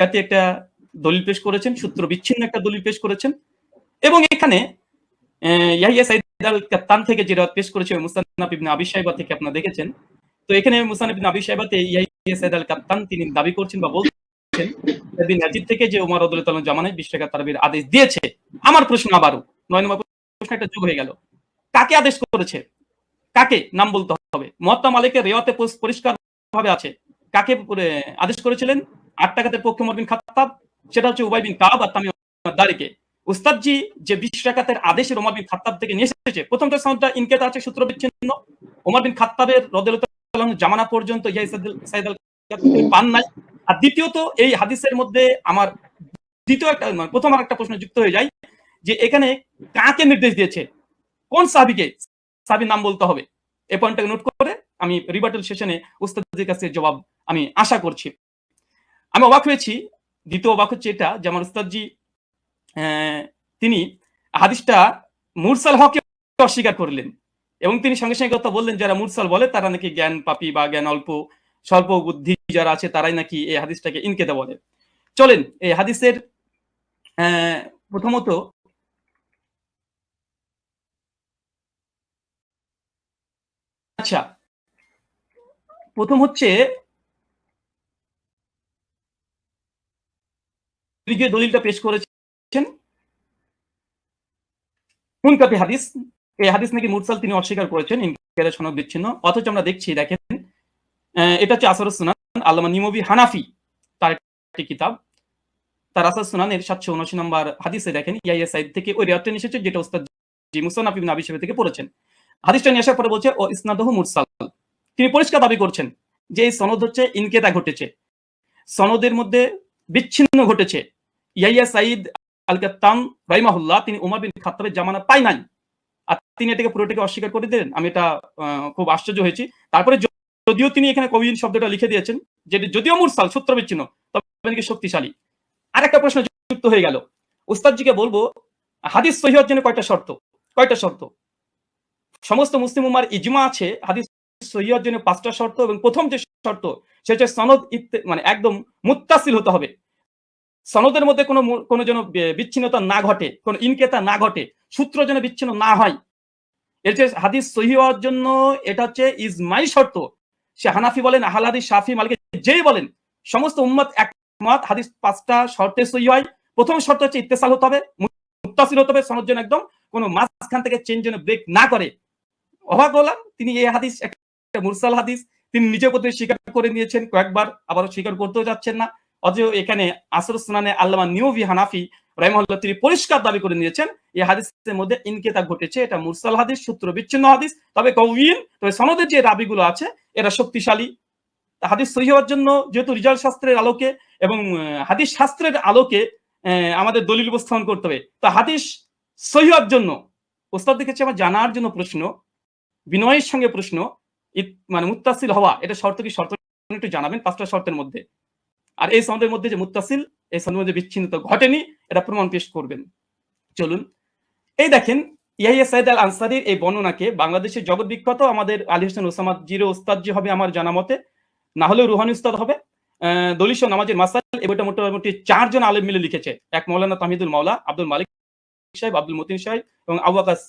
জাতি একটা দলিল পেশ করেছেন, সূত্র বিচ্ছিন্ন একটা দলিল পেশ করেছেন। এবং এখানে ইয়াহিয়া থেকে যে রাত পেশ করেছে মুস্তানাফ ইবনে আবি সাইবা থেকে আপনারা দেখেছেন। তো এখানে মুস্তানাফ ইবনে আবি সাইবাতে ইয়াহিয়া আল কাত্তান তিনি দাবি করছেন বা বলছেন বিন থেকে যে ওমর রাদিয়াল্লাহু তাআলা জামানায় 20 টাকা তারাবির আদেশ দিয়েছে। আমার প্রশ্ন আবারও, নয় নম্বর প্রশ্ন একটা যোগ হয়ে গেল। কাকে আদেশ করেছে? কাকে? নাম বলতে হবে। মহাত্মা মালিকের রেওয়াতে পরিষ্কার ভাবে আছে। কাকে আদেশ করেছিলেন? আট পক্ষে মরবিন সেটা হচ্ছে উবাই বিন কাব আর উস্তাদজি যে বিশ ওমর বিন খাত্তাব থেকে নিয়ে এসেছে সাউন্ডটা আছে, সূত্র বিচ্ছিন্ন। ওমর বিন খাত্তাবের জামানা পর্যন্ত পান নাই। আর দ্বিতীয়ত এই হাদিসের মধ্যে আমার দ্বিতীয় একটা প্রথম আর একটা প্রশ্ন যুক্ত হয়ে যায় যে এখানে কাকে নির্দেশ দিয়েছে? কোন সাহাবিকে? সাহাবির নাম বলতে হবে। এই পয়েন্টটাকে নোট করে আমি রিবার্টাল সেশনে উস্তাদের কাছে জবাব আমি আশা করছি। আমি অবাক হয়েছি, দ্বিতীয় অবাক হচ্ছে এটা যে আমার উস্তাদজি তিনি হাদিসটা মুরসাল হকে অস্বীকার করলেন এবং তিনি সঙ্গে সঙ্গে কথা বললেন, যারা মুরসাল বলে তারা নাকি জ্ঞান পাপি বা জ্ঞান অল্প, স্বল্প বুদ্ধি যারা আছে তারাই নাকি এই হাদিসটাকে ইনকেতে বলে। চলেন, এই হাদিসের প্রথমত আচ্ছা প্রথম হচ্ছে তিনি যে দলিলটা পেশ করেছেন মুনকাতি হাদিস? এই হাদিস নাকি মুরসাল তিনি অস্বীকার করেছেন, ইনকারের সনদ বিচ্ছিন্ন। অথচ আমরা দেখছি, দেখেন এটা হচ্ছে আসর সুনান, আল্লামা নিমবি হানাফি, তার একটি কিতাব। তার আসার সুনানের সাতশো উনআশি নম্বর হাদিসে দেখেন ইয়াইয়া সাইদ থেকে ওই নিয়ে এসেছে, যেটা উস্তাদ জি মুসানাফ ইবনে আবি সাহেব থেকে পড়েছেন। হাদিসটা নিয়ে আসার পরে বলছে, ও ইসনাদহু মুরসাল। তিনি পরিষ্কার দাবি করছেন যে এই সনদ হচ্ছে ইনকেতা ঘটেছে। সনদের মধ্যে বিচ্ছিন্ন ঘটেছে। ইয়াইয়া সাইদ আল কাত্তাম রাইমাহুল্লাহ তিনি উমর বিন খাত্তাবের জামানা পাই নাই। আর তিনি এটাকে, পুরোটাকে অস্বীকার করে দিলেন। আমি এটা খুব আশ্চর্য হয়েছি। তারপরে যদিও তিনি এখানে কবিন শব্দটা লিখে দিয়েছেন, যে যদিও মুরসাল, সূত্র বিচ্ছিন্ন, তবে নাকি শক্তিশালী। আর একটা প্রশ্ন যুক্ত হয়ে গেল। উস্তাদজিকে বলব, হাদিস সহি হওয়ার জন্য কয়টা শর্ত? কয়টা শর্ত? সমস্ত মুসলিম উমার ইজমা আছে, হাদিস সহি হওয়ার জন্য পাঁচটা শর্ত, এবং প্রথম যে শর্ত, সেটা সনদ মানে একদম মুত্তাসিল হতে হবে। সনদের মধ্যে কোনো কোনো যেন বিচ্ছিন্নতা না ঘটে, কোনো ইনকেতা না ঘটে, সূত্র যেন বিচ্ছিন্ন না হয়। এর যে হাদিস সহি হওয়ার জন্য এটা হচ্ছে ইজমাই শর্ত। সে হানাফি বলেন, আহাল হাদিস, শাফি, মালিক যেই বলেন, সমস্ত উম্মত একমত, হাদিস পাঁচটা শর্তে সহি হয়। প্রথম শর্ত হচ্ছে ইত্তেসাল হতে হবে, মুত্তাসিল হতে হবে, সনদ যেন একদম কোনো মাঝখান থেকে চেঞ্জ যেন ব্রেক না করে। অবাক হলাম, তিনি এই হাদিস, একটা মুরসাল হাদিস, তিনি নিজে প্রতি স্বীকার করে নিয়েছেন, কয়েকবার আবারও স্বীকার করতেও যাচ্ছেন না। অথচ এখানে আসর সুনানে আল্লামা নিউভি হানাফি তিনি পরিষ্কার দাবি করে নিয়েছেন, এই হাদিসের মধ্যে ইনকেতা ঘটেছে, এটা মুরসাল হাদিস, সূত্র বিচ্ছিন্ন হাদিস, তবে কউইন তবে সনদের যে রাবিগুলো আছে, এরা শক্তিশালী। হাদিস সহি হওয়ার জন্য যেহেতু রিজাল শাস্ত্রের আলোকে এবং হাদিস শাস্ত্রের আলোকে আমাদের দলিল উপস্থাপন করতে হবে। তা হাদিস সহি হওয়ার জন্য, ওস্তাদ দেখেছি আমার জানার জন্য প্রশ্ন, বিনয়ের সঙ্গে প্রশ্ন মানে মুত্তাসিল হওয়া, এটা শর্ত কি? শর্ত একটু জানাবেন, পাঁচটা শর্তের মধ্যে। আর এই সনদের মধ্যে যে মুত্তাসিল, এই সনদের মধ্যে বিচ্ছিন্নতা ঘটেনি, এটা প্রমাণ পেশ করবেন। চলুন। এই দেখেন, ইয়াহিয়া সাইদ আল আনসারির এই বর্ণনাকে বাংলাদেশের জগৎ বিখ্যাত আমাদের আলী হোসেন ওসামাদ জিরো ওস্তাদ যে হবে আমার জানা মতে। না হলেও রুহানি উস্তাদ হবে। দলিশ নামাজের মাসাল বইটা মোটামুটি চারজন আলেম মিলে লিখেছে। এক মৌলানা তাহিদুল মাওলা, আব্দুল মালিক সাহেব, আব্দুল মতিন সাহেব এবং আবু আকাশ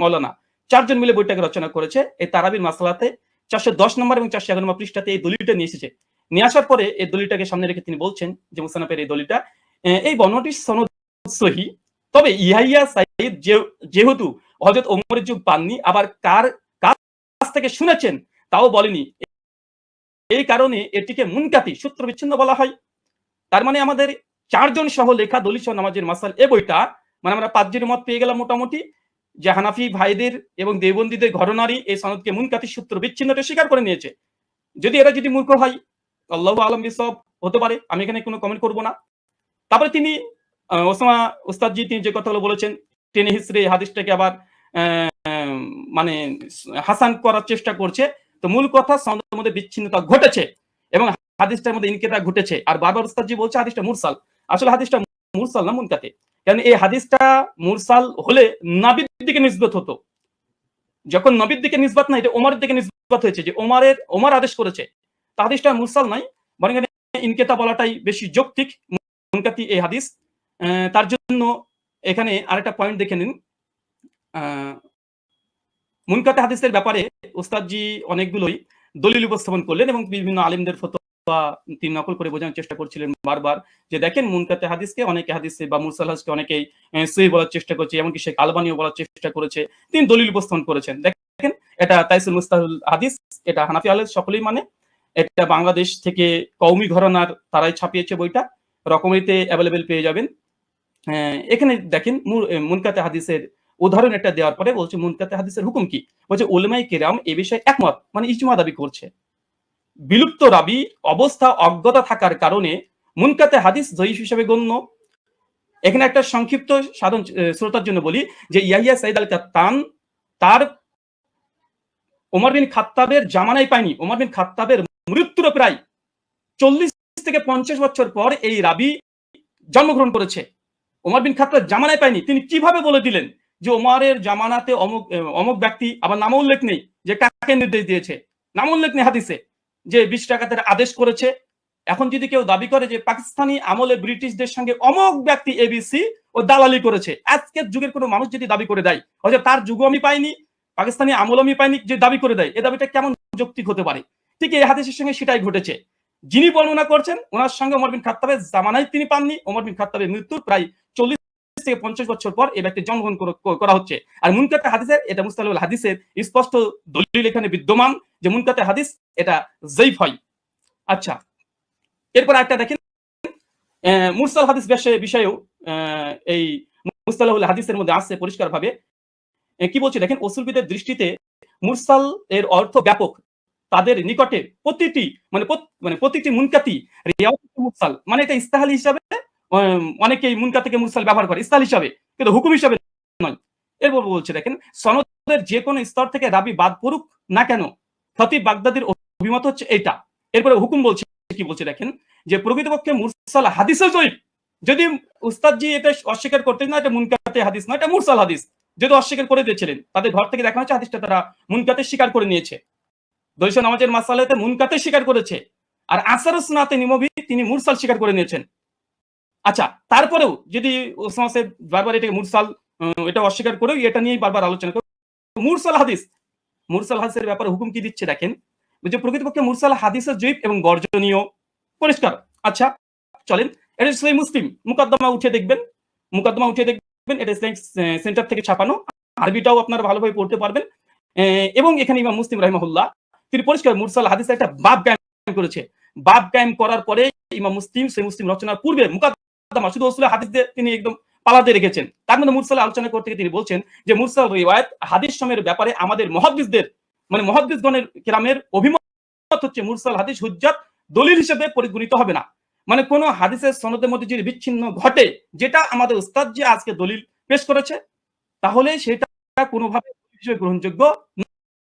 মৌলানা। চারজন মিলে বইটাকে রচনা করেছে। এই তারাবির মাসালাতে চারশো দশ নম্বর এবং চারশো এগারো নম্বর পৃষ্ঠাতে এই দলিলটা নিয়ে এসেছে। নিয়ে আসার পরে এই দলিলটাকে সামনে রেখে তিনি বলছেন যে মুসানাফের এই দলিলটা এই বর্ণটি সনদ সহি, তবে ইহাইয়া সাইদ যেহেতু হজরত ওমরের যুগ পাননি, আবার কার কাছ থেকে শুনেছেন তাও বলেনি। এই কারণে এটিকে মুনকাতি, সূত্র বিচ্ছিন্ন বলা হয়। তার মানে আমাদের চারজন সহ লেখা সহ নামাজের মাসাল এ বইটা মানে আমরা পাঁচজনের মত পেয়ে গেলাম মোটামুটি, যে হানাফি ভাইদের এবং দেবন্দীদের ঘটনারই এই সনদকে মুনকাতি, সূত্র বিচ্ছিন্নটা স্বীকার করে নিয়েছে। যদি এরা যদি মূর্খ হয় আল্লাহ আলম বিসব হতে পারে, আমি এখানে কোনো কমেন্ট করব না। তারপরে তিনি ওসামা উস্তাদজি তিনি যে কথাগুলো বলেছেন টেনে হিসড়ে হাদিসটাকে আবার মানে হাসান করার চেষ্টা করছে। তো মূল কথা সনদের মধ্যে বিচ্ছিন্নতা ঘটেছে এবং হাদিসটার মধ্যে ইনকেতা ঘটেছে। আর বারবার উস্তাদজি বলছে হাদিসটা মুরসাল। আসলে হাদিসটা মুরসাল না মুনকাতে। কারণ এই হাদিসটা মুরসাল হলে নাবির দিকে নিসবত হতো। যখন নবীর দিকে নিসবত না, এটা ওমারের দিকে নিসবত হয়েছে যে ওমারের, ওমার আদেশ করেছে। হাদিসটা মুরসাল নাই, বরং ইনকেতা বলাটাই বেশি যৌক্তিক। মুনকাতি এই হাদিস। তার জন্য এখানে আরেকটা পয়েন্ট দেখে নিন। মুনকাতে হাদিসের ব্যাপারে ওস্তাদজি অনেকগুলোই দলিল উপস্থাপন করলেন এবং বিভিন্ন আলিমদের ফতোয়া তিনি নকল করে বোঝানোর চেষ্টা করছিলেন বারবার যে দেখেন মুনকাতে হাদিসকে অনেকে হাদিসে বা মুরসাল হাদিসকে অনেকেই সহি বলার চেষ্টা করছে, এমনকি শেখ আলবানিও বলার চেষ্টা করেছে। তিনি দলিল উপস্থাপন করেছেন। দেখেন, এটা তাইসুল মুস্তাহুল হাদিস, এটা হানাফি আলের সকলেই মানে। এটা বাংলাদেশ থেকে কৌমি ঘরানার তারাই ছাপিয়েছে বইটা। রকমারিতে অ্যাভেলেবেল পেয়ে যাবেন। আহ, এখানে দেখেন মুনকাতে হাদিসের উদাহরণ একটা দেওয়ার পরে বলছে মুনকাতে হাদিসের হুকুম কি? বলছে উলমাই কেরাম এ বিষয়ে একমত মানে ইজমা দাবি করছে। বিলুপ্ত রাবি অবস্থা অজ্ঞতা থাকার কারণে মুনকাতে হাদিস জয়ীফ হিসেবে গণ্য। এখানে একটা সংক্ষিপ্ত আহ, শ্রোতার জন্য বলি যে ইয়াহিয়া সাইদ আল কাত্তান তার ওমর বিন খাত্তাবের জামানাই পায়নি। ওমর বিন খাত্তাবের মৃত্যুর প্রায় চল্লিশ থেকে পঞ্চাশ বছর পর এই রাবি জন্মগ্রহণ করেছে। ওমর বিন খাত্তাব জামানায় পায়নি। তিনি কীভাবে বলে দিলেন যে ওমরের জামানাতে অমুক অমুক ব্যক্তি, আবার নাম উল্লেখ নেই, যে কাকে নির্দেশ দিয়েছে? নাম উল্লেখ নেই হাদিসে, যে বিশ টাকাতের আদেশ করেছে। এখন যদি কেউ দাবি করে যে পাকিস্তানি আমলে ব্রিটিশদের সঙ্গে অমুক ব্যক্তি এবিসি ও দালালি করেছে, আজকের যুগের কোনো মানুষ যদি দাবি করে দেয় হয়তো তার যুগও আমি পাইনি, পাকিস্তানি আমল আমি পাইনি, যে দাবি করে দেয়, এ দাবিটা কেমন যৌক্তিক হতে পারে? ঠিক এই হাদিসের সঙ্গে সেটাই ঘটেছে। যিনি বর্ণনা করছেন, ওনার সঙ্গে ওমর বিন খাত্তাবের জামানায় তিনি পাননি। ওমর বিন খাত্তাবের মৃত্যুর প্রায় চল্লিশ থেকে পঞ্চাশ বছর পর এই ব্যক্তি জন্মগ্রহণ করা হচ্ছে। আর মুনকাতে হাদিসের এটা মুস্তাহুল হাদিসের স্পষ্ট দলিল এখানে বিদ্যমান যে মুনকাতে হাদিস এটা জৈফ হয়। আচ্ছা এরপর একটা দেখেন। মুরসাল হাদিস বিষয়ে বিষয়েও এই মুস্তালাহুল হাদিসের মধ্যে আসছে পরিষ্কার ভাবে কি বলছে দেখেন? ওসুলবিদের দৃষ্টিতে মুরসাল এর অর্থ ব্যাপক। তাদের নিকটে প্রতিটি মানে মানে প্রতিটি মুনকাতি মুরসাল মানে এটা ইস্তাহাল হিসাবে অনেকেই মুনকা থেকে মুরসাল ব্যবহার করে, ইস্তাহাল হিসাবে, কিন্তু হুকুম হিসাবে নয়। এরপর বলছে, দেখেন, সনদের যে কোনো স্তর থেকে রাবি বাদ পড়ুক না কেন খতিব বাগদাদির অভিমত হচ্ছে এটা এরপরে হুকুম বলছে, কি বলছে, দেখেন, যে প্রকৃতপক্ষে মুরসাল হাদিসও জয়ীফ। যদি উস্তাদজি এটা অস্বীকার করতেন না, এটা মুনকাতে হাদিস না এটা মুরসাল হাদিস। যদি অস্বীকার করে দিয়েছিলেন, তাদের ঘর থেকে দেখা হচ্ছে হাদিসটা তারা মুনকাতে স্বীকার করে নিয়েছে। দৈশ নামাজের মাসালাতে মুনকাতে স্বীকার করেছে। আর আসার স্নাতে নিমবি তিনি মুরসাল স্বীকার করে নিয়েছেন। আচ্ছা তারপরেও যদি ওসমান সাহেব বারবার এটাকে মুরসাল এটা অস্বীকার করেও এটা নিয়েই বারবার আলোচনা করে মুরসাল হাদিস, মুরসাল হাদিসের ব্যাপারে হুকুম কি দিচ্ছে দেখেন? যে প্রকৃতপক্ষে মুরসাল হাদিসের জৈব এবং বর্জনীয়, পরিষ্কার। আচ্ছা চলেন, এটা সেই মুসলিম, মুকদ্দমা উঠে দেখবেন, মুকদ্দমা উঠে দেখবেন, এটা ইসলামিক সেন্টার থেকে ছাপানো, আরবিটাও আপনারা ভালোভাবে পড়তে পারবেন। এবং এখানে ইমাম মুসলিম রাহিমাহুল্লাহ তিনি পরিষ্কার মুরসাল হাদিসের একটা বাব কায়েম করেছে। বাব কায়েম করার পরে ইমাম মুসলিম, সেই মুসলিম রচনার পূর্বে মুকদ্দমা শুধু ওসুল হাদিস দিয়ে তিনি একদম পালাতে রেখেছেন। তার মধ্যে মুরসাল আলোচনা করতে তিনি বলছেন যে মুরসাল রিওয়ায়াত হাদিস সময়ের ব্যাপারে আমাদের মহাদ্দিসদের মানে মহাদ্দিসগণের কিরামের অভিমত হচ্ছে মুরসাল হাদিস হুজ্জাত দলিল হিসেবে পরিগণিত হবে না। মানে কোন হাদিসের সনদের মধ্যে যদি বিচ্ছিন্ন ঘটে, যেটা আমাদের উস্তাদ যে আজকে দলিল পেশ করেছে, তাহলে সেটা কোনোভাবে গ্রহণযোগ্য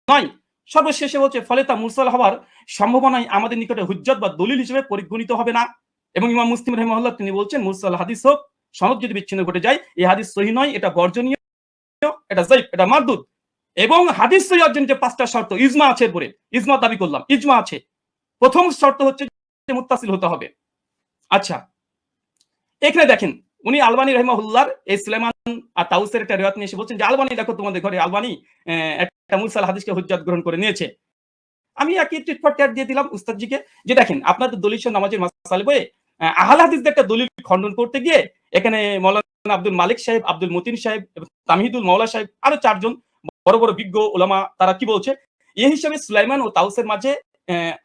নয়। সর্বশেষে বলছে, ফলে তা মুরসাল হওয়ার সম্ভাবনায় আমাদের নিকটে হুজ্জত বা দলিল হিসেবে পরিগণিত হবে না। এবং ইমাম মুসলিম রহমল্লাহ তিনি বলছেন, মুরসাল হাদিস হোক, সনদ যদি বিচ্ছিন্ন ঘটে যায় এই হাদিস সহি নয়, এটা বর্জনীয়, এটা জাইফ এটা মারদুদ। এবং হাদিস সহি যে পাঁচটা শর্ত, ইজমা আছে ইজমা দাবি করলাম, ইজমা আছে। প্রথম শর্ত হচ্ছে মুত্তাসিল হতে হবে। আচ্ছা এখানে দেখেন, উনি আলবানি রহমাহুল্লার এই সুলেমান আর তাউসের একটা রেওয়াত নিয়ে এসে বলছেন যে, আলবানি, দেখো তোমাদের ঘরে আলবানি একটা মুরসাল হাদিসকে হুজ্জাত গ্রহণ করে নিয়েছে। আমি একই টিট ফর ট্যাট দিয়ে দিলাম উস্তাদজিকে যে দেখেন আপনাদের দলিল নামাজের মাসালে আহ, আহল হাদিসদের একটা দলিল খণ্ডন করতে গিয়ে এখানে মৌলানা আব্দুল মালিক সাহেব আব্দুল মতিন সাহেব এবং তামিদুল মৌলা সাহেব আরও চারজন বড় বড় বিজ্ঞ ওলামা তারা কি বলছে? এই হিসাবে সুলাইমান ও তাউসের মাঝে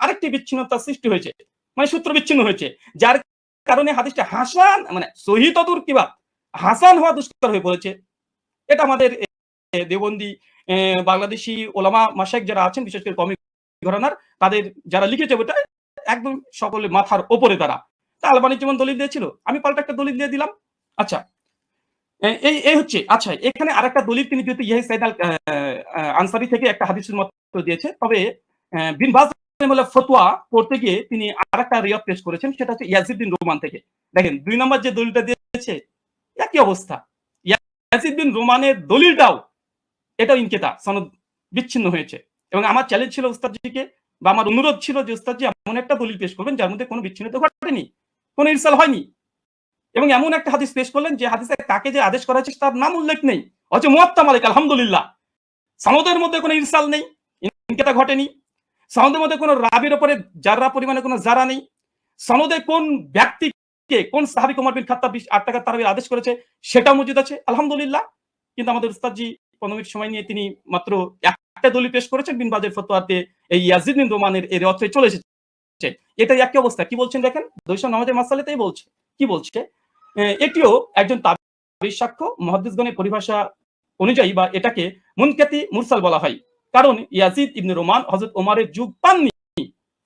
আরেকটি বিচ্ছিন্নতা সৃষ্টি হয়েছে। মানে সূত্র বিচ্ছিন্ন হয়েছে। যার কারণে হাদিসটা হাসান মানে সহি তদুর কিবা হাসান হওয়া দুষ্কর হয়ে পড়েছে। এটা আমাদের এ, বাংলাদেশি ওলামা মাসাইক যারা আছেন বিশেষ করে কমি ঘরানার তাদের যারা লিখেছে ওটা একদম সকলে মাথার ওপরে তারা। তা আলবানি যেমন দলিল দিয়েছিল আমি পাল্টা একটা দলিল দিয়ে দিলাম। আচ্ছা এই এই হচ্ছে আচ্ছা এখানে আরেকটা দলিল তিনি যেহেতু ইহাই সাইদ আল আহ, আহ, আনসারি থেকে একটা হাদিসের মত দিয়েছে তবে বিন বাজ ফতোয়া পড়তে গিয়ে তিনি আরেকটা রিয়াদ পেশ করেছেন সেটা হচ্ছে ইয়াজিদ বিন রোমান থেকে। দেখেন দুই নম্বর যে দলিলটা দিয়েছে একই অবস্থা। ইয়াজিদ বিন রোমানের দলিলটাও এটাও ইনকেতা, সনদ বিচ্ছিন্ন হয়েছে। এবং আমার চ্যালেঞ্জ ছিল উস্তাদজিকে বা আমার অনুরোধ ছিল যে উস্তাদ জি এমন একটা দলিল পেশ করবেন যার মধ্যে কোনো বিচ্ছিন্ন ঘটেনি, কোনো ইরসাল হয়নি। এবং এমন একটা হাদিস পেশ করলেন যে, হাদিসে কাকে যে আদেশ করা হয়েছে তার নাম উল্লেখ নেই। অথচ মুয়াত্তা মালিক, আলহামদুলিল্লাহ। সনদের মধ্যে কোনো ইরসাল নেই, ইনকেতা ঘটেনি। সনদের মধ্যে কোনো রাবির উপরে যারা পরিমাণে কোনো জারা নেই। সনদে কোন ব্যক্তিকে, কোন সাহাবি কুমার বিন খাত্তাব বিশ আট টাকা তারাবির আদেশ করেছে, সেটাও মজুদ আছে, আলহামদুলিল্লাহ। কিন্তু আমাদের উস্তাদজি পনেরো সময় নিয়ে তিনি মাত্র একটা দলিল পেশ করেছেন বিন বাজের ফতোয়াতে, এই ইয়াজিদ বিন রোমানের এর অর্থে চলে এসেছে। এটাই একই অবস্থা। কি বলছেন দেখেন? দৈশ নামাজের মাসালেতেই বলছে। কি বলছে? এটিও একজন তাবির সাক্ষ্য মহাদ্দিসগণের পরিভাষা অনুযায়ী বা এটাকে মুনকাতি মুরসাল বলা হয়। কারণ ইয়াজিদ ইবনে রোমান হযরত ওমারের যুগ পাননি।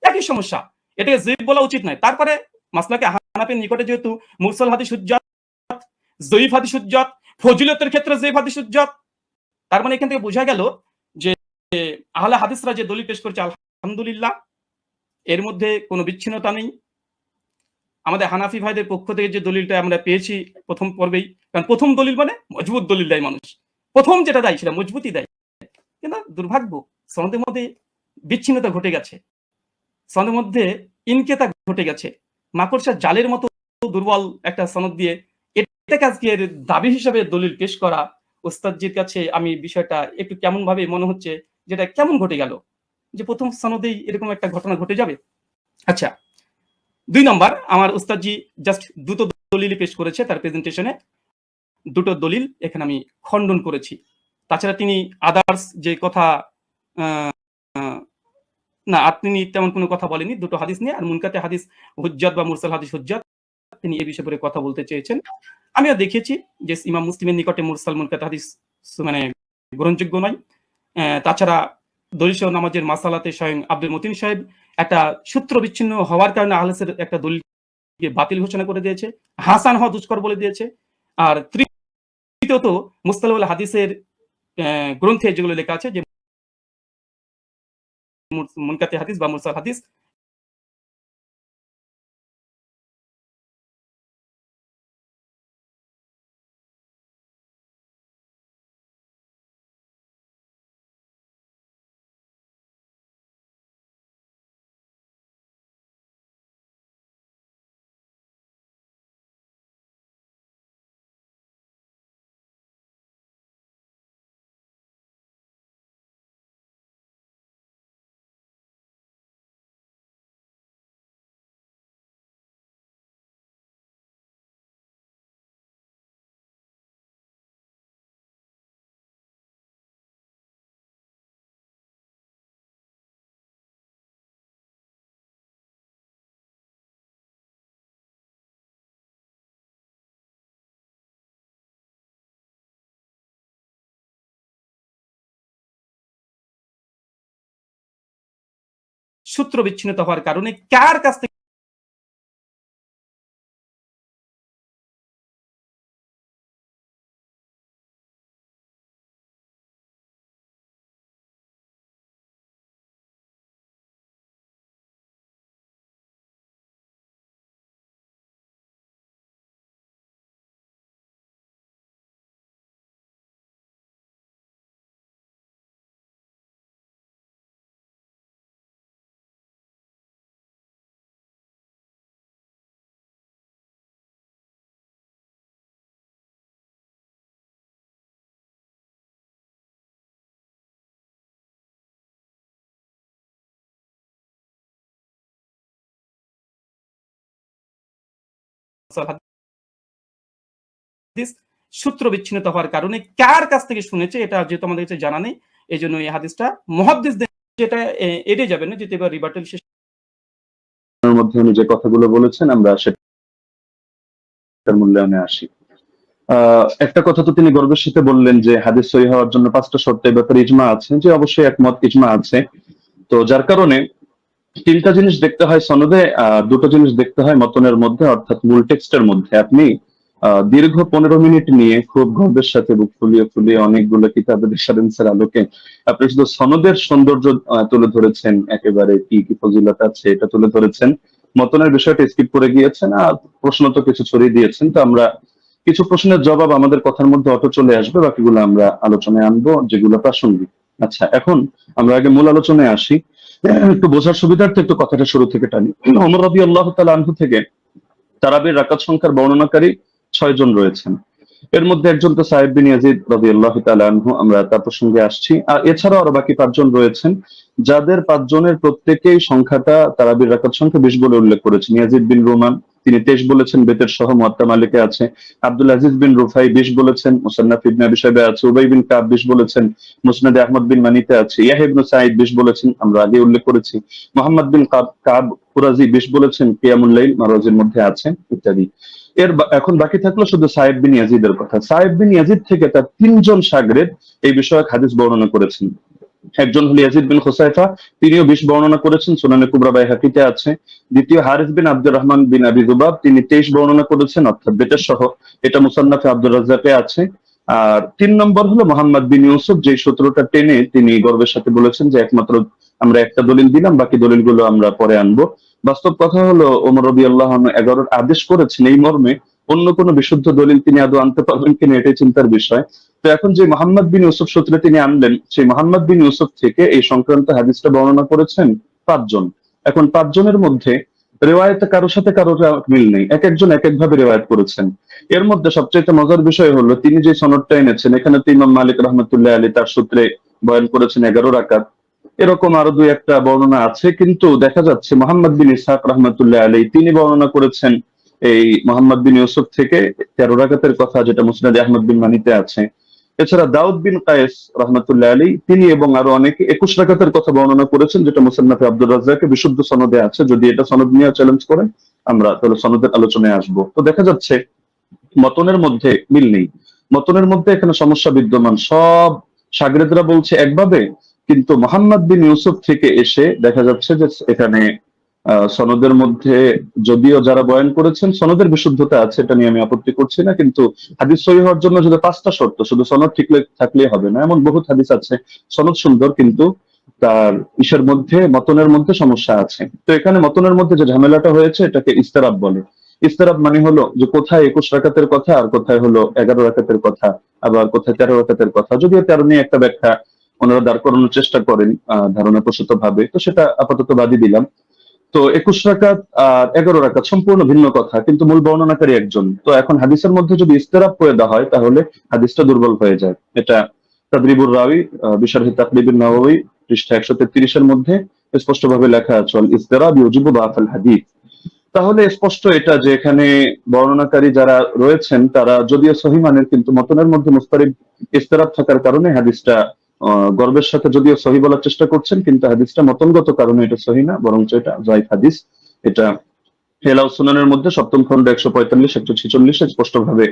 একই সমস্যা। এটাকে জিদ বলা উচিত নয়। তারপরে মাসলাকে হানাফির নিকটে যেহেতু মুরসাল হাদিস হুজ্জাত, জয়ীফ হাদিস হুজ্জাত, ফজিলতের ক্ষেত্রে জয়ীফ হাদিস হুজ্জাত তার মানে এখান থেকে বোঝা গেল যে আহলে হাদিসরা যে দলিল পেশ করেছে, আলহামদুলিল্লাহ, এর মধ্যে কোনো বিচ্ছিন্নতা নেই। আমাদের হানাফি ভাইদের পক্ষ থেকে যে দলিলটা আমরা পেয়েছি প্রথম পর্বেই, কারণ প্রথম দলিল মানে মজবুত দলিল দেয় মানুষ। প্রথম যেটা দেয় সেটা মজবুতই দেয়। কিন্তু দুর্ভাগ্য, সনদের মধ্যে বিচ্ছিন্নতা ঘটে গেছে। সনদের মধ্যে ইনকেতা ঘটে গেছে। মাকড়সা জালের মতো দুর্বল একটা সনদ দিয়ে এটাকে আজকে দাবি হিসাবে দলিল পেশ করা ওস্তাদজির কাছে আমি বিষয়টা একটু কেমন ভাবে মনে হচ্ছে, যেটা কেমন ঘটে গেল? যে প্রথম সনদেই এরকম একটা ঘটনা ঘটে যাবে? আচ্ছা দুই নম্বর, আমার ওস্তাদজি জাস্ট দুটো দলিল পেশ করেছে তার প্রেজেন্টেশনে দুটো দলিল এখানে আমি খণ্ডন করেছি। তাছাড়া তিনি আদার্স যে কথা না তিনি তেমন কোনো কথা বলেনি দুটো হাদিস নিয়ে, আর মুনকাতে হাদিস হুজ্জাত বা মুরসাল হাদিস হুজ্জাত। তিনি এই বিষয়ে করে কথা বলতে চেয়েছেন। আমিও দেখেছি যে ইমাম মুসলিমের নিকটে মুরসাল মুনকাতে হাদিস মানে গ্রহণযোগ্য নয়। তাছাড়া দলিল নামাজের মাসালাতে স্বয়ং আব্দুল মতিন সাহেব একটা সূত্র বিচ্ছিন্ন হওয়ার কারণে আহলেসের একটা দলিলকে বাতিল ঘোষণা করে দিয়েছে, হাসান হওয়া দুষ্কর বলে দিয়েছে। আর তৃতীয়ত মুস্তালাউল হাদিসের গ্রন্থে যেগুলো লেখা আছে যে মুনকাতে হাদিস বা মুরসাল হাদিস সূত্র বিচ্ছিন্ন হওয়ার কারণে কার কাছ থেকে হাদিস সূত্র বিচ্ছিন্ন হওয়ার কারণে কার কাছ থেকে শুনেছে এটা যেহেতু আমাদের কাছে জানা নেই এই জন্য এই হাদিসটা মহাদ্দিসদের যেটা এড়িয়ে যাবে না যেতে এবার শেষ মধ্যে উনি যে কথাগুলো বলেছেন, আমরা সেটার মূল্যায়নে আসি। একটা কথা তো তিনি গর্বের সাথে বললেন যে হাদিস সহি হওয়ার জন্য পাঁচটা শর্ত এই ব্যাপারে ইজমা আছে, যে অবশ্যই একমত ইজমা আছে। তো যার কারণে তিনটা জিনিস দেখতে হয় সনদে দুটো জিনিস দেখতে হয় মতনের মধ্যে, অর্থাৎ মূল টেক্সটের মধ্যে। আপনি দীর্ঘ পনেরো মিনিট নিয়ে খুব গর্বের সাথে বুক ফুলিয়ে ফুলিয়ে অনেকগুলো কিতাবের রেফারেন্সের আলোকে আপনি শুধু সনদের সৌন্দর্য তুলে ধরেছেন, একেবারে কি কি ফজিলত আছে এটা তুলে ধরেছেন। মতনের বিষয়টা স্কিপ করে গিয়েছেন, আর প্রশ্ন তো কিছু ছড়িয়ে দিয়েছেন। তো আমরা কিছু প্রশ্নের জবাব আমাদের কথার মধ্যে অটো চলে আসবে, বাকিগুলো আমরা আলোচনায় আনব, যেগুলো প্রাসঙ্গিক। আচ্ছা এখন আমরা আগে মূল আলোচনায় আসি। একটু বোঝার সুবিধার্থে একটু কথাটা শুরু থেকে টানি। অমর রবি আল্লাহ তালা আনহু থেকে তারাবির রাকাত সংখ্যার বর্ণনাকারী ছয় জন রয়েছেন। এর মধ্যে একজন তো সাহেব বিন ইয়াজিদ রবি আল্লাহ আনহু, আমরা তার প্রসঙ্গে আসছি। আর এছাড়াও আরও বাকি পাঁচজন রয়েছেন, যাদের পাঁচজনের প্রত্যেকেই সংখ্যাটা তারাবির রাকাত সংখ্যা বিশ বলে উল্লেখ করেছেন। ইয়াজিদ বিন রোমান, তিনি তেইশ বলেছেন, বেতের সহ মোয়াত্তা মালিকে আছে। আব্দুল আজিজ বিন রুফাই বিশ বলেছেন, মুসান্নাফ ইবনে আবি সাহেবে আছে। উবাই বিন কাব বিশ বলেছেন, মুসনাদে আহমদ বিন মানিতে আছে। ইয়াহিবনু সাইদ বিশ বলেছেন, আমরা আগে উল্লেখ করেছি। মোহাম্মদ বিন কাব কাব কুরাজি বিশ বলেছেন কিয়ামুল্লাইল মারোজের মধ্যে আছে, ইত্যাদি। এর এখন বাকি থাকল শুধু সাহেব বিন ইয়াজিদের কথা। সাহেব বিন ইয়াজিদ থেকে তার তিনজন সাগরেদ এই বিষয়ে হাদিস বর্ণনা করেছেন। একজন হল ইয়াজিদ বিন হোসাইফা তিনিও বিশ বর্ণনা করেছেন, সুনানে কুবরা বাই হাকিতে আছে। দ্বিতীয় হারিস বিন আব্দুর রহমান বিন আবি জুবাব, তিনি তেইশ বর্ণনা করেছেন, অর্থাৎ বেটার সহ। এটা মুসান্নাফে আব্দুর রাজ্জাকে আছে। আর তিন নম্বর হলো মোহাম্মদ বিন ইউসুফ যে সূত্রটা টেনে তিনি গর্বের সাথে বলেছেন যে একমাত্র আমরা একটা দলিল দিলাম, বাকি দলিলগুলো আমরা পরে আনব। বাস্তব কথা হলো, ওমর রবি আল্লাহ এগারোর আদেশ করেছেন এই মর্মে, অন্য কোনো বিশুদ্ধ দলিল তিনি আদৌ আনতে পারবেন কিনা এটাই চিন্তার বিষয়। তো এখন যে মোহাম্মদ বিন ইউসুফ সূত্রে তিনি আনলেন, সেই মোহাম্মদ বিন ইউসুফ থেকে এই সংক্রান্ত হাদিসটা বর্ণনা করেছেন পাঁচজন। এখন পাঁচজনের মধ্যে রেওয়ায়তে কারোর সাথে কারোর মিল নেই। এক একজন এক এক ভাবে রেওয়ায়ত করেছেন। এর মধ্যে সবচেয়ে মজার বিষয় হলো, তিনি যে সনদটা এনেছেন, এখানে তো ইমাম মালিক রহমতুল্লাহ আলী তার সূত্রে বয়ান করেছেন এগারো রাকাত। এরকম আরও দুই একটা বর্ণনা আছে, কিন্তু দেখা যাচ্ছে মোহাম্মদ বিন ইসহাক রহমতুল্লাহ আলী তিনি বর্ণনা করেছেন এই মোহাম্মদ বিন ইউসুফ থেকে তেরো রাকাতের কথা, যেটা মুসনাদ আহমদ বিন মানিতে আছে। এছাড়া দাউদ বিন কায়েস রহমতুল্লাহ আলী তিনি এবং আরও অনেকে একুশ রাকাতের কথা বর্ণনা করেছেন, যেটা মুসান্নাফে আব্দুল রাজ্জাকে বিশুদ্ধ সনদে আছে। যদি এটা সনদ নিয়ে চ্যালেঞ্জ করেন, আমরা তাহলে সনদের আলোচনায় আসব। তো দেখা যাচ্ছে, মতনের মধ্যে মিল নেই। মতনের মধ্যে এখানে সমস্যা বিদ্যমান। সব সাগরেদরা বলছে একভাবে, কিন্তু মোহাম্মদ বিন ইউসুফ থেকে এসে দেখা যাচ্ছে যে এখানে সনদের মধ্যে যদিও যারা বয়ান করেছেন সনদের বিশুদ্ধতা আছে এটা নিয়ে আমি আপত্তি করছি না কিন্তু হাদিস সহি হওয়ার জন্য যদি পাঁচটা শর্ত শুধু সনদ ঠিক থাকলেই হবে না। এমন বহুত হাদিস আছে সনদ সুন্দর কিন্তু তার ইসের মধ্যে মতনের মধ্যে সমস্যা আছে। তো এখানে মতনের মধ্যে যে ঝামেলাটা হয়েছে এটাকে ইস্তেরাব বলে। ইস্তেরাব মানে হলো যে কোথায় একুশ রাকাতের কথা আর কোথায় হলো এগারো রাকাতের কথা আবার কোথায় তেরো রাকাতের কথা। যদিও তেরো নিয়ে একটা ব্যাখ্যা ওনারা দাঁড় করানোর চেষ্টা করেন আহ, ধারণা প্রসূত ভাবে তো সেটা আপাতত বাদই দিলাম। তো একুশ রাকাত আর এগারো রাকাত সম্পূর্ণ ভিন্ন কথা, কিন্তু মূল বর্ণনাকারী একজন। তো এখন হাদিসের মধ্যে যদি ইস্তেরাব করে দেওয়া হয়, তাহলে হাদিসটা দুর্বল হয়ে যায়। এটা তাদরিবুর রাওই বিশারহি তাকরিবুর নওয়াবী, পৃষ্ঠা একশো তেত্রিশের মধ্যে স্পষ্টভাবে লেখা আছে "ওয়াল ইস্তেরাব ইউজিবু বাফাল হাদিস। তাহলে স্পষ্ট এটা যে এখানে বর্ণনাকারী যারা রয়েছেন, তারা যদিও সহিমানের, কিন্তু মতনের মধ্যে মুস্তারিব ইস্তেরাব থাকার কারণে হাদিসটা গর্বের সাথে যদিও সহি বলার চেষ্টা করছেন, কিন্তু হাদিসটা মতনগত কারণে এটা সহি না, বরঞ্চ এটা জয়ফ হাদিস। এটা হেলাউ সুনানের মধ্যে সপ্তম খন্ড একশো পঁয়তাল্লিশ, একশো ছেচল্লিশ স্পষ্টভাবে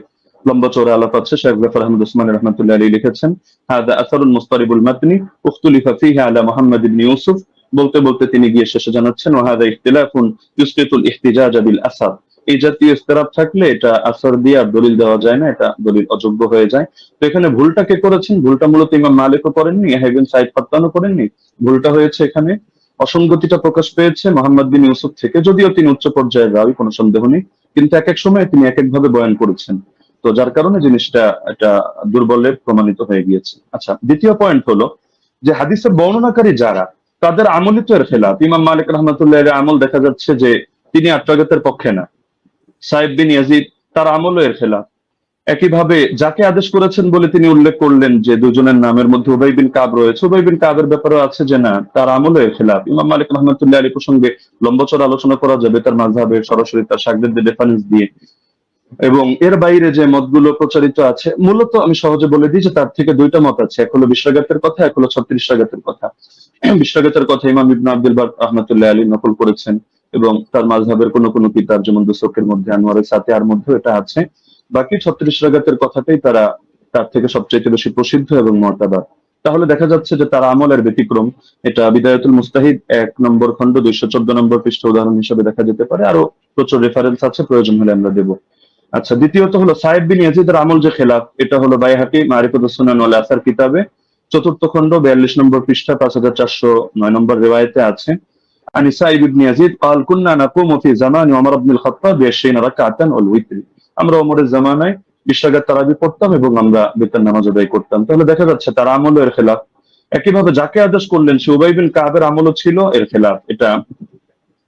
লম্বা চৌড়া আলাপ আছে। শেখ জাফর আহমদ উসমান রহমতুল্লাহ আলী লিখেছেন, হাদা আসারুল মুস্তারিবুল মাতনি, উখতুলিফা ফিহা আলা মোহাম্মদ ইবনে ইউসুফ বলতে বলতে তিনি গিয়ে শেষে জানাচ্ছেন ওয়াহাদা ইখতিলাফুন ইউসকিতুল ইহতিজাজ বিল আসার এই জাতীয় ইস্তেরাব থাকলে এটা আসর দিয়ে দলিল দেওয়া যায় না, এটা দলিল অযোগ্য হয়ে যায়। তো এখানে ভুলটা কে করেছেন? ভুলটা মূলত ইমাম মালিকও করেননি হেবিন সাইদ ফাত্তানও করেননি। ভুলটা হয়েছে এখানে। অসঙ্গতিটা প্রকাশ পেয়েছে মোহাম্মদ বিন ইউসুফ থেকে, যদিও তিনি উচ্চ পর্যায়ের রাবি কোনো সন্দেহ নেই। কিন্তু এক এক সময় তিনি এক এক ভাবে বয়ান করেছেন। তো যার কারণে জিনিসটা এটা দুর্বলে প্রমাণিত হয়ে গিয়েছে। আচ্ছা দ্বিতীয় পয়েন্ট হলো যে হাদিসের বর্ণনাকারী যারা তাদের আমলই তো এর খেলাফ। ইমাম মালিক রহমতুল্লাহ আমল দেখা যাচ্ছে যে তিনি আত্মগতের পক্ষে না। সাহেব বিন ইয়াজিদ, তার আমলও এর খেলাফ। একইভাবে যাকে আদেশ করেছেন বলে তিনি উল্লেখ করলেন যে দুজনের নামের মধ্যে উবাই বিন কাব রয়েছে। উবাই বিন কাবের ব্যাপারেও আছে যে না, তার আমলও এর খেলাফ। ইমাম মালিক রহমতুল্লাহ আলী প্রসঙ্গে লম্বচর আলোচনা করা যাবে। তার মাঝহাবে সরাসরি তার সাগরেদের রেফারেন্স দিয়ে এবং এর বাইরে যে মতগুলো প্রচারিত আছে, মূলত আমি সহজে বলে দিই যে তার থেকে দুইটা মত আছে। এক হলো বিশ্বাগাতের কথা, এক হলো ছত্রিশ রাগাতের কথা। বিশ্বাগাতের কথা ইমাম ইবনা আব্দুল বার রহমতুল্লাহ আলী নকল করেছেন এবং তার মাঝহাবের কোনো কোনো কিতাব যেমন দুসকের মধ্যে, আনোয়ারের সাথে আর মধ্যে এটা আছে। বাকি ছত্রিশ রাগাতের কথাটাই তারা তার থেকে সবচেয়ে বেশি প্রসিদ্ধ এবং মর্যাদা। তাহলে দেখা যাচ্ছে যে তার আমলের ব্যতিক্রম, এটা বিদায়তুল মুস্তাহিদ এক নম্বর খণ্ড, দুইশো চোদ্দ নম্বর পৃষ্ঠ উদাহরণ হিসেবে দেখা যেতে পারে। আরও প্রচুর রেফারেন্স আছে, প্রয়োজন হলে আমরা দেবো। আচ্ছা দ্বিতীয়ত হলো সাহেব বিন ইয়াজিদের আমল যে খেলাফ এটা হলো বাইহাকি মারিফুদ সুনান ওয়াল আসার কিতাবে চতুর্থ খণ্ড বিয়াল্লিশ নম্বর পৃষ্ঠা পাঁচ হাজার চারশো নয় নম্বর রেওয়ায়তে আছে عن سعيد بن يزيد قال كنا نقوم في زمان عمر بن الخطاب بعشرين ركعة والوتر আমরা ওমরের জামানায় বিশ রাকাত তারাবি পড়তাম এবং আমরা বেতন নামাজ আদায় করতাম তাহলে দেখা যাচ্ছে তার আমল এর খেলাফ একইভাবে যাকে আদেশ করলেন সে উবাই বিন কাবের আমলও ছিল এর খেলাফ এটা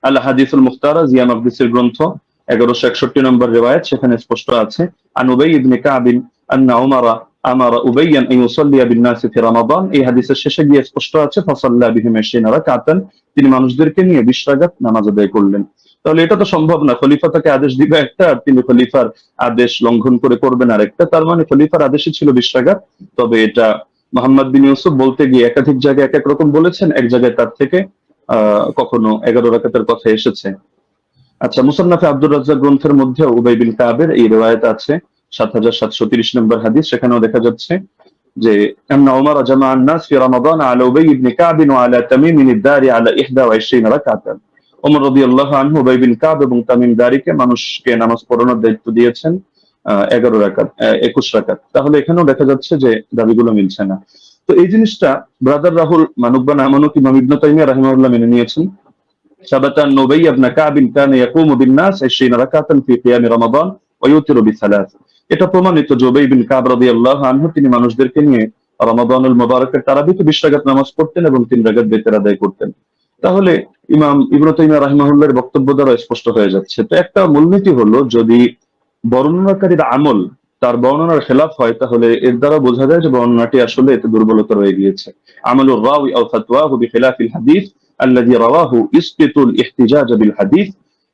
আল হাদিসুল মুখতারা জিয়া মকদিসের গ্রন্থ এগারোশো একষট্টি নম্বর রেওয়ায়ত, সেখানে স্পষ্ট আছে, আন শেষে তিনি মানুষদেরকে নিয়ে 20 রাকাত নামাজ আদায় করলেন। তাহলে এটা তো সম্ভব না, খলিফা তাকে আদেশ দিবে একটা আর তিনি খলিফার আদেশ লঙ্ঘন করে করবেন আরেকটা, তার মানে খলিফার আদেশই ছিল 20 রাকাত তবে এটা মোহাম্মদ বিন ইউসুফ বলতে গিয়ে একাধিক জায়গায় এক এক রকম বলেছেন, এক জায়গায় তার থেকে, আহ, কখনো এগারো রাকাতের কথা এসেছে। আচ্ছা মুসান্নাফে আব্দুর রাজ্জাক গ্রন্থের মধ্যে উবাই বিন কাবের এই রেওয়ায়ত আছে সাত হাজার সাতশো তিরিশ নম্বর হাদিস সেখানেও দেখা যাচ্ছে যে أن عمر جمع الناس في رمضان على أبي بن كعب وعلى تميم الداري على 21 ركعة ওমর রাদিয়াল্লাহু আনহু উবাই বিন কাব এবং তামিম দারিকে মানুষকে নামাজ পড়ানোর দায়িত্ব দিয়েছেন এগারো রাকাত একুশ রাকাত তাহলে এখানেও দেখা যাচ্ছে যে দাবিগুলো মিলছে না তো এই জিনিসটা ব্রাদার রাহুল মানুক বা না মানুক ইমাম ইবনে তাইমিয়া রাহিমাহুল্লাহ মেনে নিয়েছেন ثبت أن أبي بن كعب كان يقوم بالناس 20 ركعة في قيام رمضان ويوتر بثلاث এটা প্রমাণিত যে উবাই বিন কাব রাদিয়াল্লাহু আনহু তিনি মানুষদেরকে নিয়ে রমাদানুল মুবারকের তারাবিতে 20 রাকাত নামাজ পড়তেন এবং তিন রাকাত বেতের আদায় করতেন তাহলে ইমাম ইবনে তাইমিয়া রাহিমাহুল্লাহর বক্তব্য দ্বারা স্পষ্ট হয়ে যাচ্ছে তো একটা মূলনীতি হলো যদি বর্ণনাকারীর আমল তার বর্ণনার খেলাফ হয় তাহলে এর দ্বারা বোঝা যায় যে বর্ণনাটি আসলে এতে দুর্বলতা রয়ে গিয়েছে আমলুর রাওই আও ফাতওয়াহু বিখিলাফিল হাদিস রাওয়াহু ইসকিতুল ইহতিজাজ বিল হাদিস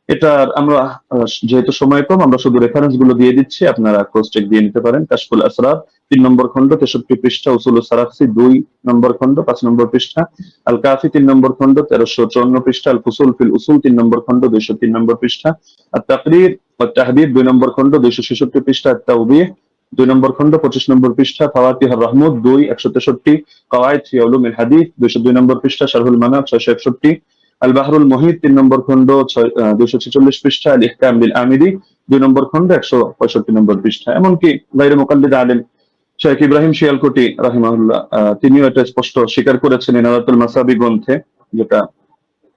এটার আমরা যেহেতু সময় কম, আমরা শুধু রেফারেন্সগুলো দিয়ে দিচ্ছি। আপনারা ক্রস চেক দিয়ে নিতে পারেন। কাশফুল আসরার, তিন নম্বর খণ্ড, তেষট্টি পৃষ্ঠা, উসুল সারাফসি, দুই নম্বর খণ্ড, পাঁচ নম্বর পৃষ্ঠা। আল কাফি তিন নম্বর খণ্ড, তেরোশো চুয়ান্ন পৃষ্ঠা। আল ফুসুল ফিল উসুল, তিন নম্বর খণ্ড, দুইশো তিন নম্বর পৃষ্ঠা। আর তাকরির তাহবিব দুই নম্বর খণ্ড, দুইশো ছেষট্টি পৃষ্ঠা। তাউবিহ দুই নম্বর খণ্ড, পঁচিশ নম্বর পৃষ্ঠা, ফাওয়াতিহার রহমত, দুই, একশো তেষট্টি, কওয়ায়দ ফি উলুমিল হাদিস, দুইশো দুই নম্বর পৃষ্ঠা, শারহুল মানাব, ছয়শো একষট্টি আল বাহরুল মহিদ তিন নম্বর খণ্ড দুইশো ছেচল্লিশ পৃষ্ঠা আল ইহকাম বিল আমিরি দুই নম্বর খণ্ড, একশো পঁয়ষট্টি নম্বর পৃষ্ঠা। এমনকি গাইরে মোকাল্লিদ আলেম শেখ ইব্রাহিম শিয়ালকোটি, রাহিমাহুল্লাহ তিনিও এটা স্পষ্ট স্বীকার করেছেন ইনারাতুল মাসাবি গ্রন্থে, যেটা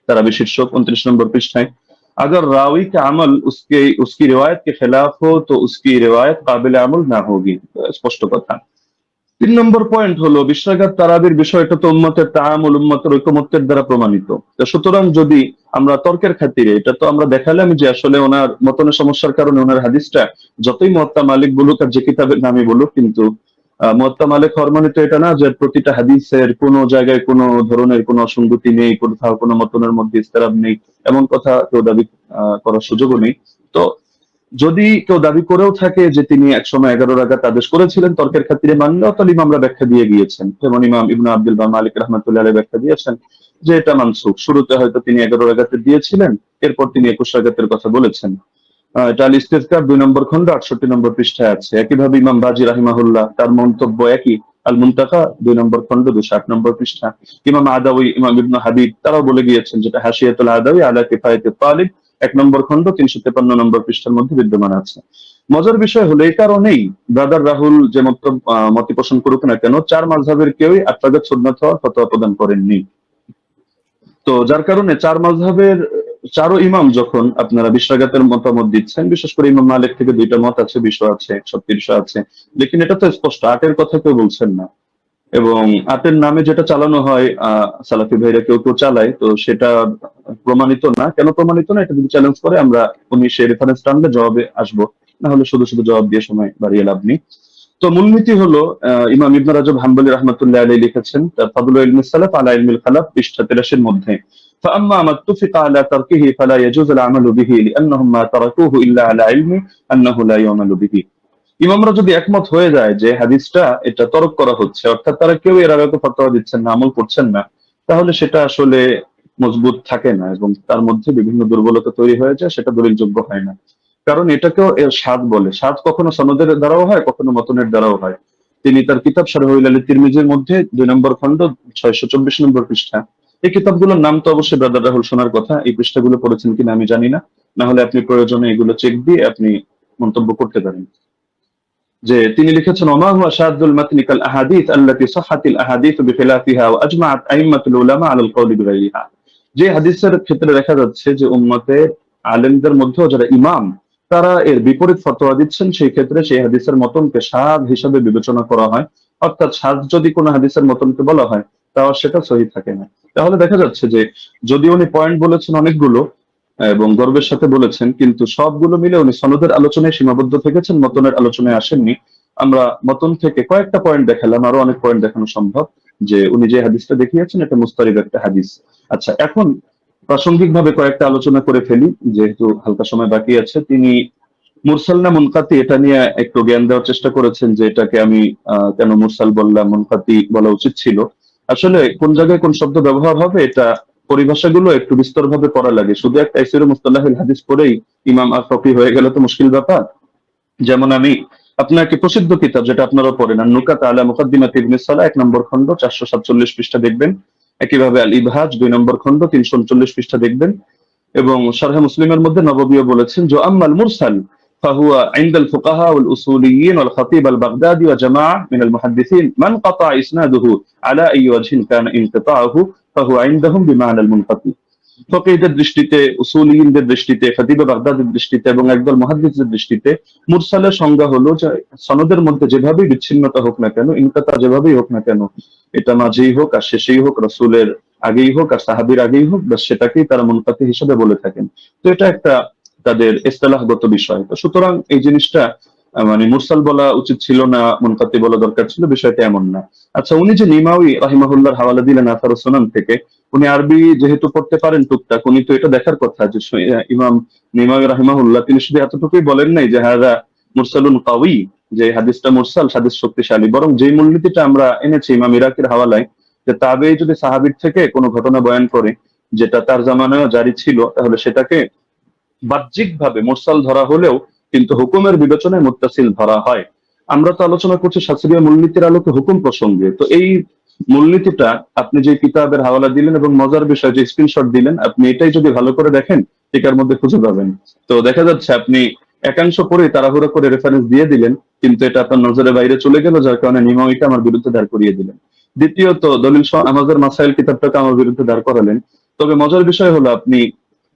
তারা শীর্ষক উনত্রিশ নম্বর পৃষ্ঠায়। अगर रावी का अमल उसके उसकी रिवायत के खिलाफ हो तो उसकी रिवायत काबिल अमल ना होगी স্পষ্ট কথা তিন নম্বর পয়েন্ট হলো বিশ্বাঘাত তারাবির বিষয়টা তো উম্মতের তাআমুল উম্মতের ঐকমত্যের দ্বারা প্রমাণিত তো সুতরাং যদি আমরা তর্কের খাতিরে এটা তো আমরা দেখালাম যে আসলে ওনার মতনের সমস্যার কারণে ওনার হাদিসটা যতই মত্তা মালিক বলুক আর যে কিতাবের নামে বলুক কিন্তু আহ, মত্তা মালিক হওয়ার মানে তো এটা না যে প্রতিটা হাদিসের কোনো জায়গায় কোনো ধরনের কোনো অসঙ্গতি নেই কোথাও কোনো মতনের মধ্যে ইস্তেরাব নেই এমন কথা কেউ দাবি করার সুযোগও নেই। তো যদি কেউ দাবি করেও থাকে যে তিনি একসময় এগারো রাগাত আদেশ করেছিলেন তর্কের খাতিরে মানলেও তাহলে ইমামরা ব্যাখ্যা দিয়ে গিয়েছেন। যেমন ইমাম ইবনু আব্দুল বা মালিক রহমতুল্লাহ ব্যাখ্যা দিয়েছেন যে এটা মানসুখ। শুরুতে হয়তো তিনি এগারো রাগাতে দিয়েছিলেন এরপর তিনি একুশ রাগাতের কথা বলেছেন। এটা ইস্তেজকার দুই নম্বর খন্ড আটষট্টি নম্বর পৃষ্ঠায় আছে। একইভাবে ইমাম বাজি রাহিমাহুল্লাহ, তার মন্তব্য একই। আল মুন্তাকা দুই নম্বর খন্ড, দুশো আট নম্বর পৃষ্ঠা। ইমাম আদাউই, ইমাম ইবনু হাবিব, তারাও বলে গিয়েছেন যেটা হাসিয়াতুল আদাউই আলা তালিব। এক নম্বর খন্ড, তিনশো তেপান্ন নম্বর পৃষ্ঠার মধ্যে বিদ্যমান আছে। মজার বিষয় হলো এই কারণেই ব্রাদার রাহুল যে মত মতি পোষণ করুক না কেন, চার মাঝহের কেউই আটরাগাত সুন্নাত হওয়ার ফতোয়া প্রদান করেননি। তো যার কারণে চার মাঝহের চারো ইমাম যখন আপনারা বিশ্বাগাতের মতামত দিচ্ছেন, বিশেষ করে ইমাম মালিক থেকে দুইটা মত আছে, বিশ আছে ছত্রিশ আছে। লেকিন এটা তো স্পষ্ট, আটের কথা কেউ বলছেন না। এবং আটের নামে যেটা চালানো হয় আহ সালাফি ভাইরা কেউ কেউ চালায়, তো সেটা প্রমাণিত না। কেন প্রমাণিত না? এটা যদি চ্যালেঞ্জ করে, আমরা উনি সেই রেফারেন্স টানলে জবাবে আসব। না হলে শুধু শুধু জবাব দিয়ে সময় বাড়িয়ে লাভ নেই। তো মূলনীতি হলো ইমাম ইবনে রাজব হাম্বলি রহমতুল্লাহ আলী লিখেছেন ফাদুল ইলমি সালাফ আলা ইলমিল খালাফ, পৃষ্ঠা 83 এর মধ্যে। فأما ما اتفق على تركه فلا يجوز العمل به لأنهم ما تركوه إلا على علم أنه لا يعمل به ইমামরা যদি একমত হয়ে যায় যে হাদিসটা এটা তরক করা হচ্ছে অর্থাৎ তারা কেউ এর আগে ফতোয়া দিচ্ছেন না আমল করছেন না তাহলে সেটা আসলে মজবুত থাকে না এবং তার মধ্যে বিভিন্ন দুর্বলতা তৈরি হয়ে যায় সেটা দলিলযোগ্য হয় না কারণ এটাকেও এর স্বাদ বলে স্বাদ কখনো সনদের দ্বারাও হয় কখনো মতনের দ্বারাও হয় তিনি তার কিতাব শারহুল আলী তিরমিজির মধ্যে দুই নম্বর খণ্ড ছয়শো চব্বিশ নম্বর পৃষ্ঠা এই কিতাবগুলোর নাম তো অবশ্যই ব্রাদার রাহুল শোনার কথা। এই পৃষ্ঠাগুলো পড়েছেন কিনা আমি জানি না। না হলে আপনি প্রয়োজনে এগুলো চেক দিয়ে আপনি মন্তব্য করতে পারেন। যে তিনি লিখেছেন, ওমা হুয়া শাদুল মাতনি কাল আহাদিস আল্লাতি সাহাতিল আহাদিস ওয়া আজমাআত উলামা আলাল বিগাইরিহা। যে হাদিসের ক্ষেত্রে দেখা যাচ্ছে যে আলেমদের যারা ইমাম, তারা এর বিপরীত ফতোয়া দিচ্ছেন। সেই ক্ষেত্রে সেই হাদিসের মতনকে সাদ হিসাবে বিবেচনা করা হয়। অর্থাৎ সাদ যদি কোনো হাদিসের মতনকে বলা হয় তাও সেটা সহি থাকে না। তাহলে দেখা যাচ্ছে যে যদি উনি পয়েন্ট বলেছেন অনেকগুলো, এবং গর্বের সাথে বলেছেন, কিন্তু সবগুলো মিলে উনি সনদের আলোচনায় সীমাবদ্ধ থেকেছেন, মতনের আলোচনায় আসেননি। আমরা মতন থেকে কয়েকটা পয়েন্ট দেখালাম, আরও অনেক পয়েন্ট দেখানো সম্ভব, যে উনি যে হাদিসটা দেখিয়েছেন, এটা মুস্তারিব একটা হাদিস। আচ্ছা এখন প্রাসঙ্গিকভাবে কয়েকটা আলোচনা করে ফেলি, যেহেতু হালকা সময় বাকি আছে। তিনি মুরসাল না মুনকাতি, এটা নিয়ে একটু জ্ঞান দেওয়ার চেষ্টা করেছেন যে এটাকে আমি কেন মুরসাল বললাম, মুনকাতি বলা উচিত ছিল। আসলে কোন জায়গায় কোন শব্দ ব্যবহার হবে, এটা পরিভাষাগুলো একটু বিস্তরভাবে পড়া লাগে। শুধু একটা ইসির মুস্তালাহিল হাদিস পড়েই ইমাম আর ফকি হয়ে গেলে তো মুশকিল ব্যাপার। যেমন আমি আপনাকে প্রসিদ্ধ কিতাব যেটা আপনারা পড়েন আর নুকাত আলা মুকাদ্দিমাত ইবনে সালাহ, এক নম্বর খণ্ড, চারশো সাতচল্লিশ পৃষ্ঠা দেখবেন। একইভাবে আল ইবহাজ দুই নম্বর খণ্ড, তিনশো উনচল্লিশ পৃষ্ঠা দেখবেন। এবং শারহে মুসলিমের মধ্যে নববীয় বলেছেন যে আম্মাল মুরসাল فهو عند الفقهاء والأصوليين والخطيب البغدادي وجماعة من المحدثين من قطع إسناده على أي وجه كان انقطاعه فهو عندهم بمعنى المنقطع ফকিহদের দৃষ্টিতে উসুলিয়িনদের দৃষ্টিতে খতিবে বাগদাদের দৃষ্টিতে এবং একদল মহাদ্দিসদের দৃষ্টিতে মুরসালের সংজ্ঞা হলো যে সনদের মধ্যে যেভাবেই বিচ্ছিন্নতা হোক না কেন ইনকাতা যেভাবেই হোক না কেন এটা মাঝেই হোক আর শেষেই হোক রসুলের আগেই হোক আর সাহাবির আগেই হোক বা সেটাকেই তারা মুনকাতি হিসেবে বলে থাকেন তো এটা একটা তাদের ইস্তেলাহগত বিষয়। তো সুতরাং এই জিনিসটা মানে মুরসাল বলা উচিত ছিল না, মুনকাতি বলা দরকার ছিল, বিষয়টা এমন না। আচ্ছা উনি যে নিমাউই রাহিমাহুল্লাহর হাওয়ালা দিলেন আসার সোনান থেকে, উনি আরবি যেহেতু পড়তে পারেন টুকটাক, উনি তো এটা দেখার কথা যে ইমাম নিমাউই রাহিমাহুল্লাহ, তিনি শুধু এতটুকুই বলেন নাই যে হাজা মুরসালুন কাউই যে হাদিসটা মুরসাল, হাদিস শক্তিশালী। বরং যে মূলনীতিটা আমরা এনেছি ইমাম ইরাকের হাওয়ালায়, যে তাবে যদি সাহাবির থেকে কোনো ঘটনা বয়ান করে, যেটা তার জামানায় জারি ছিল, তাহলে সেটাকে বাহ্যিকভাবে মুরসাল ধরা হলেও কিন্তু হুকুমের বিবেচনায় মুত্তাসিল ধরা হয়। আমরা তো আলোচনা করছি শাস্ত্রীয় মূলনীতির আলোকে হুকুম প্রসঙ্গে। তো এই মূলনীতিটা আপনি যে কিতাবের হাওয়ালা দিলেন এবং মজার বিষয় যে স্ক্রিনশট দিলেন, আপনি এটাই যদি ভালো করে দেখেন টিকার মধ্যে খুঁজে পাবেন। তো দেখা যাচ্ছে আপনি একাংশ পরে তাড়াহুড়ো করে রেফারেন্স দিয়ে দিলেন, কিন্তু এটা আপনার নজরের বাইরে চলে গেল, যার কারণে নিমাইটা আমার বিরুদ্ধে দাঁড় করিয়ে দিলেন। দ্বিতীয়ত, দলিল আমাদের মাসাইল কিতাবটাকে আমার বিরুদ্ধে দাঁড় করালেন। তবে মজার বিষয় হলো আপনি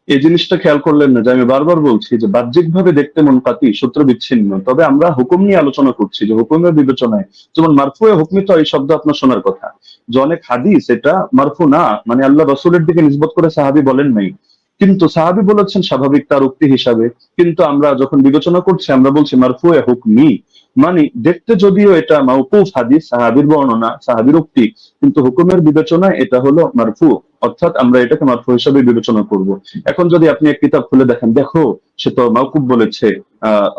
এই জিনিসটা খেয়াল করলেন না যে আমি বারবার বলছি যে বাহ্যিকভাবে দেখতে মন পাতি সূত্র বিচ্ছিন্ন। তবে আমরা হুকুম নিয়ে আলোচনা করছি যে হুকুমের বিবেচনায়। যেমন মারফুয়ে হুকমিত এই শব্দ আপনার শোনার কথা। যে অনেক হাদিস এটা মারফু না মানে আল্লাহ রসুলের দিকে নিসবত করে সাহাবি বলেন নাই। কিন্তু সাহাবি বলেছেন স্বাভাবিক তার উক্তি হিসাবে, কিন্তু আমরা যখন বিবেচনা করছি, আমরা বলছি, মারফুয়ে হুকমি। মানে দেখতে যদিও এটা মাউকুফ হাদিস, সাহাবির বর্ণনা, সাহাবির উক্তি, কিন্তু হুকুমের বিবেচনা এটা হলো মারফু, অর্থাৎ আমরা এটাকে মারফু হিসাবে বিবেচনা করব। এখন যদি আপনি এক কিতাব খুলে দেখেন, দেখো, সে তো মাউকুব বলেছে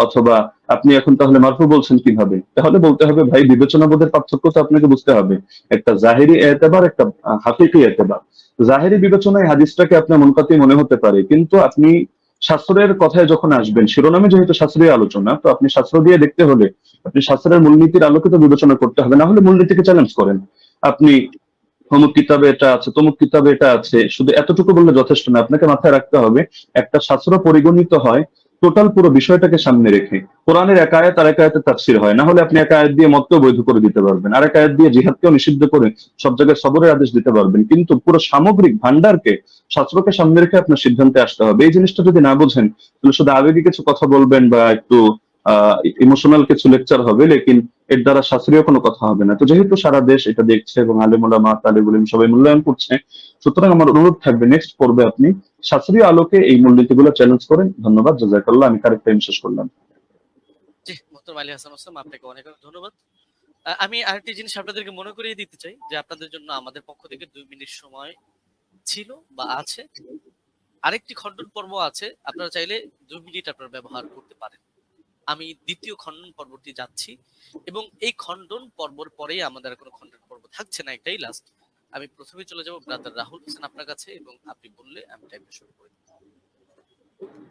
অথবা আপনি এখন তাহলে মারফু বলছেন কীভাবে? তাহলে বলতে হবে, ভাই বিবেচনা বোধের পার্থক্য তো আপনাকে বুঝতে হবে। একটা জাহেরি এতেবার, একটা হাকিকি এতেবার। জাহেরি বিবেচনায় হাদিসটাকে আপনার মনকাতি মনে হতে পারে, কিন্তু আপনি শাস্ত্রের কথায় যখন আসবেন, শিরোনামে যেহেতু শাস্ত্রীয় আলোচনা, তো আপনি শাস্ত্র দিয়ে দেখতে হলে, আপনি শাস্ত্রের মূলনীতির আলোকিত বিবেচনা করতে হবে, না হলে মূলনীতিকে চ্যালেঞ্জ করেন। আপনি, অমুক কিতাবে এটা আছে, তমুক কিতাবে এটা আছে, শুধু এতটুকু বললে যথেষ্ট না, আপনাকে মাথায় রাখতে হবে, একটা শাস্ত্র পরিগণিত হয় টোটাল পুরো বিষয়টাকে সামনে রেখে। কোরআনের এক আয়াত আর এক আয়াতের তাফসির হয়। না হলে আপনি এক আয়াত দিয়ে মতকেও বৈধ করে দিতে পারবেন। আর এক আয়াত দিয়ে জিহাদকেও নিষিদ্ধ করে সব জায়গায় সবরের আদেশ দিতে পারবেন। কিন্তু পুরো সামগ্রিক ভান্ডারকে শাস্ত্রকে সামনে রেখে আপনার সিদ্ধান্তে আসতে হবে। এই জিনিসটা যদি না বোঝেন, তাহলে শুধু আবেগে কিছু কথা বলবেন বা একটু ইমোশনাল কিছু লেকচার হবে, লেকিন এর দ্বারা শাস্ত্রীয় কোনো কথা হবে না। তো যেহেতু সারা দেশ এটা দেখছে এবং আলিমুল্লাহ মা সবাই মূল্যায়ন করছে, সুতরাং আমার অনুরোধ থাকবে নেক্সট পর্বে আপনি শাস্ত্রীয় আলোকে এই মূলনীতিগুলো চ্যালেঞ্জ করেন। ধন্যবাদ জাজাকাল্লাহ আমি কারেক্ট টাইম শেষ করলাম। জি আলী হোসেন আপনাকে অনেক অনেক ধন্যবাদ। আমি আরেকটি জিনিস আপনাদেরকে মনে করিয়ে দিতে চাই, যে আপনাদের জন্য আমাদের পক্ষ থেকে দুই মিনিট সময় ছিল বা আছে। আরেকটি খণ্ডন পর্ব আছে, আপনারা চাইলে দুই মিনিট আপনারা ব্যবহার করতে পারেন। আমি দ্বিতীয় খণ্ডন পর্বটি যাচ্ছি এবং এই খণ্ডন পর্বর পরেই আমাদের কোনো খণ্ডন পর্ব থাকছে না, এটাই লাস্ট আমি প্রথমে চলে যাব ব্রাদার রাহুল হোসেন আপনার কাছে এবং আপনি বললে আমি টাইমটা শুরু করি।